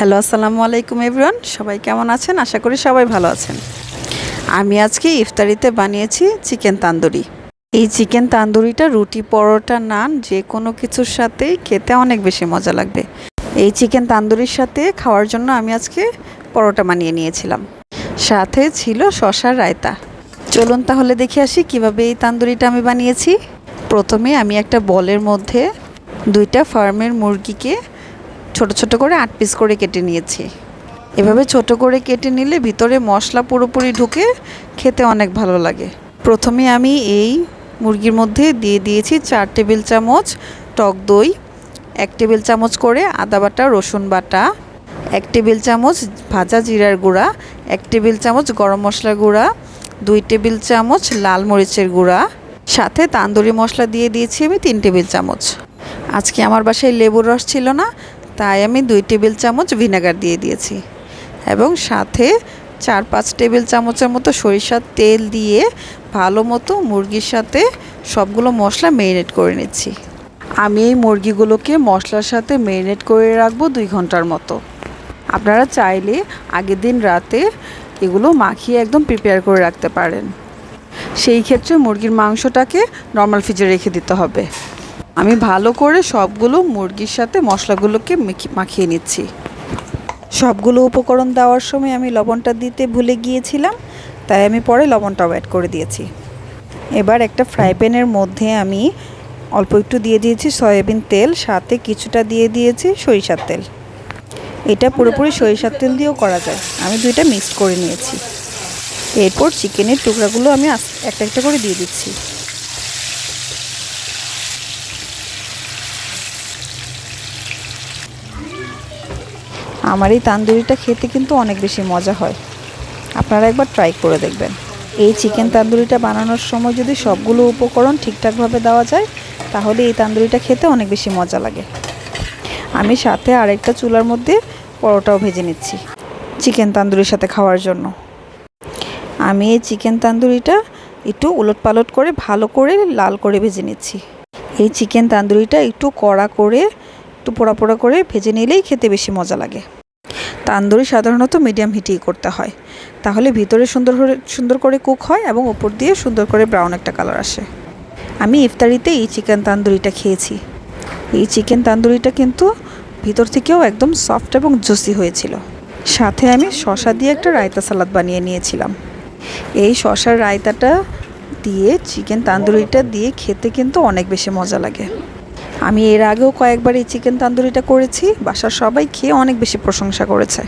Hello, আসসালামু আলাইকুম everyone. সবাই কেমন আছেন? আশা করি সবাই ভালো আছেন। আমি আজকে ইফতারিতে বানিয়েছি চিকেন তান্দুরি। এই চিকেন তান্দুরিটা রুটি, পরোটা, নান যে কোনো কিছুর সাথেই খেতে অনেক বেশি মজা লাগবে। এই চিকেন তান্দুরির সাথে খাওয়ার জন্য আমি আজকে পরোটা বানিয়ে নিয়েছিলাম। সাথে ছিল শশার রায়তা। চলুন তাহলে দেখে আসি কীভাবে এই তান্দুরিটা আমি বানিয়েছি। প্রথমে আমি একটা বলের মধ্যে দুইটা ফার্মের মুরগিকে ছোট ছোট করে আট পিস করে কেটে নিয়েছি। এভাবে ছোট করে কেটে নিলে ভিতরে মশলা পুরোপুরি ঢুকে খেতে অনেক ভালো লাগে। প্রথমে আমি এই মুরগির মধ্যে দিয়ে দিয়েছি চার টেবিল চামচ টক দই, এক টেবিল চামচ করে আদা বাটা, রসুন বাটা, এক টেবিল চামচ ভাজা জিরার গুঁড়া, এক টেবিল চামচ গরম মশলার গুঁড়া, দুই টেবিল চামচ লাল মরিচের গুঁড়া, সাথে তান্দুরি মশলা দিয়ে দিয়েছি আমি তিন টেবিল চামচ। আজকে আমার বাসায় লেবুর রস ছিল না তাই আমি দুই টেবিল চামচ ভিনেগার দিয়ে দিয়েছি এবং সাথে চার পাঁচ টেবিল চামচের মতো সরিষার তেল দিয়ে ভালো মতো মুরগির সাথে সবগুলো মশলা মেরিনেট করে নিচ্ছি। আমি এই মুরগিগুলোকে মশলার সাথে মেরিনেট করে রাখব দুই ঘণ্টার মতো। আপনারা চাইলে আগের দিন রাতে এগুলো মাখিয়ে একদম প্রিপেয়ার করে রাখতে পারেন। সেই ক্ষেত্রে মুরগির মাংসটাকে নর্মাল ফ্রিজে রেখে দিতে হবে। আমি ভালো করে সবগুলো মুরগির সাথে মশলাগুলোকে মেখে- মাখিয়ে নিচ্ছি। সবগুলো উপকরণ দেওয়ার সময় আমি লবণটা দিতে ভুলে গিয়েছিলাম, তাই আমি পরে লবণটাও অ্যাড করে দিয়েছি। এবার একটা ফ্রাই প্যানের মধ্যে আমি অল্প একটু দিয়ে দিয়েছি সয়াবিন তেল, সাথে কিছুটা দিয়ে দিয়েছি সরিষার তেল। এটা পুরোপুরি সরিষার তেল দিয়েও করা যায়। আমি দুইটা মিক্সড করে নিয়েছি। এরপর চিকেনের টুকরাগুলো আমি একটা একটা করে দিয়ে দিচ্ছি। আমার এই তান্দুরিটা খেতে কিন্তু অনেক বেশি মজা হয়। আপনারা একবার ট্রাই করে দেখবেন। এই চিকেন তান্দুরিটা বানানোর সময় যদি সবগুলো উপকরণ ঠিকঠাকভাবে দেওয়া যায়, তাহলে এই তান্দুরিটা খেতে অনেক বেশি মজা লাগে। আমি সাথে আরেকটা চুলার মধ্যে পরোটাও ভেজে নিচ্ছি চিকেন তান্দুরির সাথে খাওয়ার জন্য। আমি এই চিকেন তান্দুরিটা একটু উলট পালট করে ভালো করে লাল করে ভেজে নিচ্ছি। এই চিকেন তান্দুরিটা একটু কড়া করে, একটু পোড়া পোড়া করে ভেজে নিলেই খেতে বেশি মজা লাগে। তান্দুরি সাধারণত মিডিয়াম হিটেই করতে হয়। তাহলে ভিতরে সুন্দর করে সুন্দর করে কুক হয় এবং উপর দিয়ে সুন্দর করে ব্রাউন একটা কালার আসে। আমি ইফতারিতে এই চিকেন তান্দুরিটা খেয়েছি। এই চিকেন তান্দুরিটা কিন্তু ভিতর থেকেও একদম সফট এবং জুসি হয়েছিল। সাথে আমি শশা দিয়ে একটা রায়তা সালাদ বানিয়ে নিয়েছিলাম। এই শশার রায়তাটা দিয়ে, চিকেন তান্দুরিটা দিয়ে খেতে কিন্তু অনেক বেশি মজা লাগে। আমি এর আগেও কয়েকবার এই চিকেন তান্দুরিটা করেছি। বাসার সবাই খেয়ে অনেক বেশি প্রশংসা করেছে।